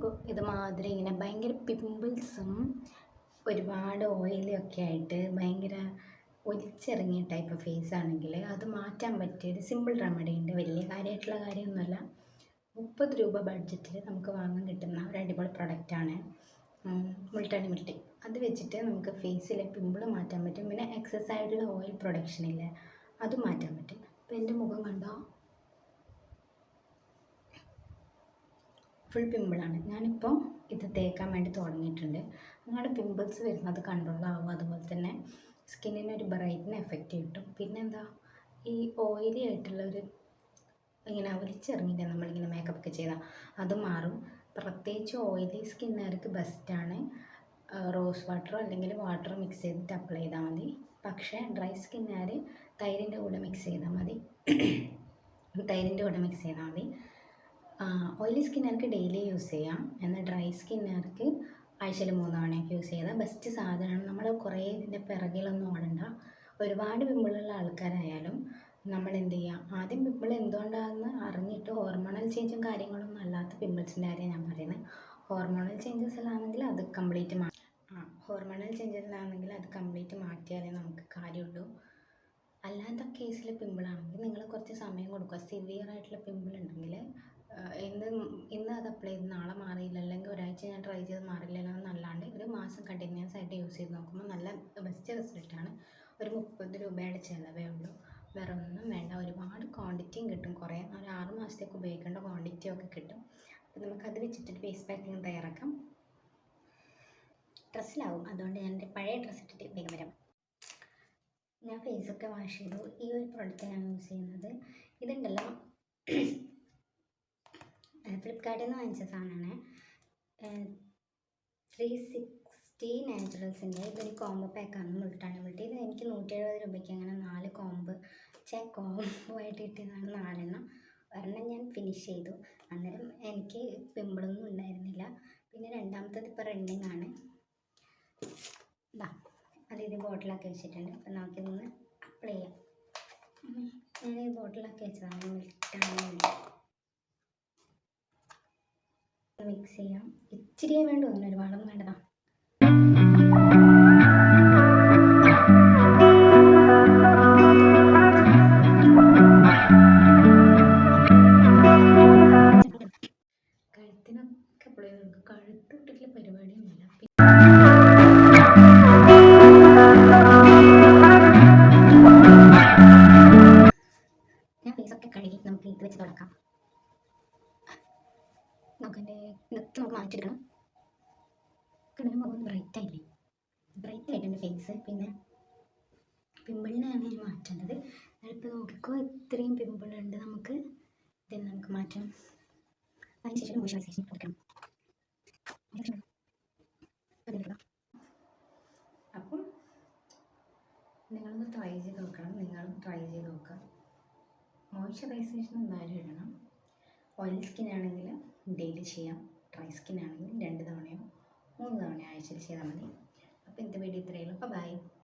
മുഖം ഇതുമാതിരി ഇങ്ങനെ ഭയങ്കര പിമ്പിൾസും ഒരുപാട് ഓയിലൊക്കെ ആയിട്ട് ഭയങ്കര ഒലിച്ചിറങ്ങിയ ടൈപ്പ് ഫേസ് ആണെങ്കിൽ അത് മാറ്റാൻ പറ്റിയ ഒരു സിമ്പിൾ റെമഡി ഉണ്ട്. വലിയ കാര്യമായിട്ടുള്ള കാര്യമൊന്നുമല്ല. മുപ്പത് രൂപ ബഡ്ജറ്റിൽ നമുക്ക് വാങ്ങാൻ കിട്ടുന്ന ഒരു അടിപൊളി പ്രൊഡക്റ്റാണ് മുൾട്ടാണി മിൽട്ടി. അത് വെച്ചിട്ട് നമുക്ക് ഫേസിലെ പിമ്പിൾ മാറ്റാൻ പറ്റും. പിന്നെ എക്സസ് ആയിട്ടുള്ള ഓയിൽ പ്രൊഡക്ഷൻ ഇല്ലേ അത് മാറ്റാൻ പറ്റും. അപ്പോൾ എന്റെ മുഖം കണ്ടോ? ഫുൾ പിമ്പിളാണ് ഞാനിപ്പോൾ ഇത് തേക്കാൻ വേണ്ടി തുടങ്ങിയിട്ടുണ്ട്. നിങ്ങളുടെ പിമ്പിൾസ് വരുന്നത് കൺട്രോൾ അതുപോലെ തന്നെ സ്കിന്നിന് ഒരു ബ്രൈറ്റിന് എഫക്റ്റ് കിട്ടും. പിന്നെന്താ? ഈ ഓയിലി ആയിട്ടുള്ള ഒരു ഇങ്ങനെ ഒലിച്ചിറങ്ങില്ല നമ്മളിങ്ങനെ മേക്കപ്പ് ഒക്കെ ചെയ്താൽ അത് മാറും. പ്രത്യേകിച്ച് ഓയിലി സ്കിന്നുകാർക്ക് ബെസ്റ്റാണ് റോസ് വാട്ടറോ അല്ലെങ്കിൽ വാട്ടറോ മിക്സ് ചെയ്തിട്ട് അപ്ലൈ ചെയ്താൽ മതി. പക്ഷേ ഡ്രൈ സ്കിന്നുകാർ തൈരിന്റെ കൂടെ മിക്സ് ചെയ്താൽ മതി. തൈരിന്റെ കൂടെ മിക്സ് ചെയ്താൽ മതി. ഓയിലി സ്കിന്നുകാർക്ക് ഡെയിലി യൂസ് ചെയ്യാം. എന്നാൽ ഡ്രൈ സ്കിന്നുകാർക്ക് ആഴ്ചയിൽ മൂന്ന് തവണയൊക്കെ യൂസ് ചെയ്താൽ ബെസ്റ്റ് സാധനമാണ്. നമ്മൾ കുറേ ഇതിന്റെ പിറകിലൊന്നും ഓടണ്ട. ഒരുപാട് പിമ്പിളുള്ള ആൾക്കാരായാലും നമ്മൾ എന്ത് ചെയ്യുക ആദ്യം പിമ്പിൾ എന്തുകൊണ്ടാണെന്ന് അറിഞ്ഞിട്ട് ഹോർമോണൽ ചേഞ്ചും കാര്യങ്ങളൊന്നും അല്ലാത്ത പിമ്പിൾസിന്റെ കാര്യം ഞാൻ പറയുന്നത് ഹോർമോണൽ ചേഞ്ചസ് ചേഞ്ചസിലാണെങ്കിൽ അത് കംപ്ലീറ്റ് മാ ആ ഹോർമോണൽ ചേഞ്ചസിലാണെങ്കിൽ അത് കംപ്ലീറ്റ് മാറ്റിയാലേ നമുക്ക് കാര്യമുള്ളൂ. അല്ലാത്ത കേസിൽ പിമ്പിളാണെങ്കിൽ നിങ്ങൾ കുറച്ച് സമയം കൊടുക്കുക. സിവിയർ ആയിട്ടുള്ള പിമ്പിൾ ഉണ്ടെങ്കിൽ ഇന്ന് ഇന്ന് അത് അപ്ലൈ ചെയ്ത് നാളെ മാറിയില്ല. അല്ലെങ്കിൽ ഒരാഴ്ച ഞാൻ ട്രൈ ചെയ്ത് മാറിയില്ലല്ലോ എന്നല്ലാണ്ട് ഒരു മാസം കണ്ടിന്യൂസ് ആയിട്ട് യൂസ് ചെയ്ത് നോക്കുമ്പോൾ നല്ല ബെസ്റ്റ് റിസൾട്ടാണ് ഒരു മുപ്പത് രൂപയുടെ ചിലവേ ഉള്ളൂ. വേറെ ഒന്നും വേണ്ട. ഒരുപാട് ക്വാണ്ടിറ്റിയും കിട്ടും കുറേ. ഒരു ആറ് മാസത്തേക്ക് ഉപയോഗിക്കേണ്ട ക്വാണ്ടിറ്റിയൊക്കെ കിട്ടും. അപ്പോൾ നമുക്കത് വെച്ചിട്ട് ഫേസ് പാക്കിങ് തയ്യാറാക്കാം. ഡ്രസ്സിലാവും അതുകൊണ്ട് ഞാൻ എന്റെ പഴയ ഡ്രസ്സ് ഇട്ടിട്ട് വേഗം വരാം. ഞാൻ ഫേസൊക്കെ വാഷ് ചെയ്തു. ഈ ഒരു പ്രോഡക്റ്റ് ഞാൻ യൂസ് ചെയ്യുന്നത്. ഇതുണ്ടല്ലോ. ഫ്ലിപ്കാർട്ടിൽ നിന്ന് വാങ്ങിച്ച സാധനമാണ്. ത്രീ സിക്സ്റ്റി നാച്ചുറൽസിന്റെ ഇതൊരു കോംബോ പാക്കാണ് മുൾട്ടാണ്. മുൾട്ടി ഇത് എനിക്ക് നൂറ്റി എഴുപത് രൂപയ്ക്ക് അങ്ങനെ നാല് കോംബ് ചേ കോംബോ ആയിട്ട് കിട്ടിയതാണ് നാലെണ്ണം. ഒരെണ്ണം ഞാൻ ഫിനിഷ് ചെയ്തു. അന്നേരം എനിക്ക് പിമ്പിളൊന്നും ഉണ്ടായിരുന്നില്ല. പിന്നെ രണ്ടാമത്തത് ഇപ്പോൾ റണ്ണിങ് ആണ്. ഇതാ അത് ഇത് ബോട്ടിലാക്കി വെച്ചിട്ടുണ്ട്. അപ്പം നമുക്കിതൊന്ന് അപ്ലൈ ചെയ്യാം. ഞാൻ ഈ ബോട്ടിലാക്കി വെച്ചതാണ്. മുൾട്ടാണി. മിക്സ് ചെയ്യാം. ഇച്ചിരിയേ വേണ്ട ഒന്നും ഒരുപാടൊന്നും വേണ്ടതാ. ഞാൻ ഫേസൊക്കെ കഴുകി നമുക്ക് ഇത് വെച്ച് തുടക്കാം. ഇതൊക്കെ നമുക്ക് മാറ്റിയെടുക്കണം. കണ്ണിന് മുഖം ബ്രൈറ്റ് ആയില്ലേ? ബ്രൈറ്റ് ആയിട്ടുണ്ട് ഫേസ് പിന്നെ പിമ്പിളിനെയാണ് ഞാൻ മാറ്റേണ്ടത്. ഞാനിപ്പോൾ നോക്കിക്കോ ഇത്രയും പിമ്പിളുണ്ട് നമുക്ക്. ഇതിന് നമുക്ക് മാറ്റാം? അതിനുശേഷം മോയ്സ്ചറൈസേഷൻ കൊടുക്കണം അപ്പം നിങ്ങളൊന്ന് ട്രൈ ചെയ്ത് നോക്കണം. നിങ്ങളും ട്രൈ ചെയ്ത് നോക്കാം മോയ്സ്ചറൈസേഷൻ എന്തായാലും ഇടണം. ഓയിൽ സ്കിൻ ആണെങ്കിൽ ഡെയിലി ചെയ്യാം. ഡ്രൈ സ്കിൻ ആണെങ്കിൽ രണ്ട് തവണയോ മൂന്ന് തവണയോ ആഴ്ചയിൽ ചെയ്താൽ മതി. അപ്പോൾ ഇന്നത്തെ വീഡിയോ ഇത്രയേ ഉള്ളൂ. അപ്പോൾ ബൈ.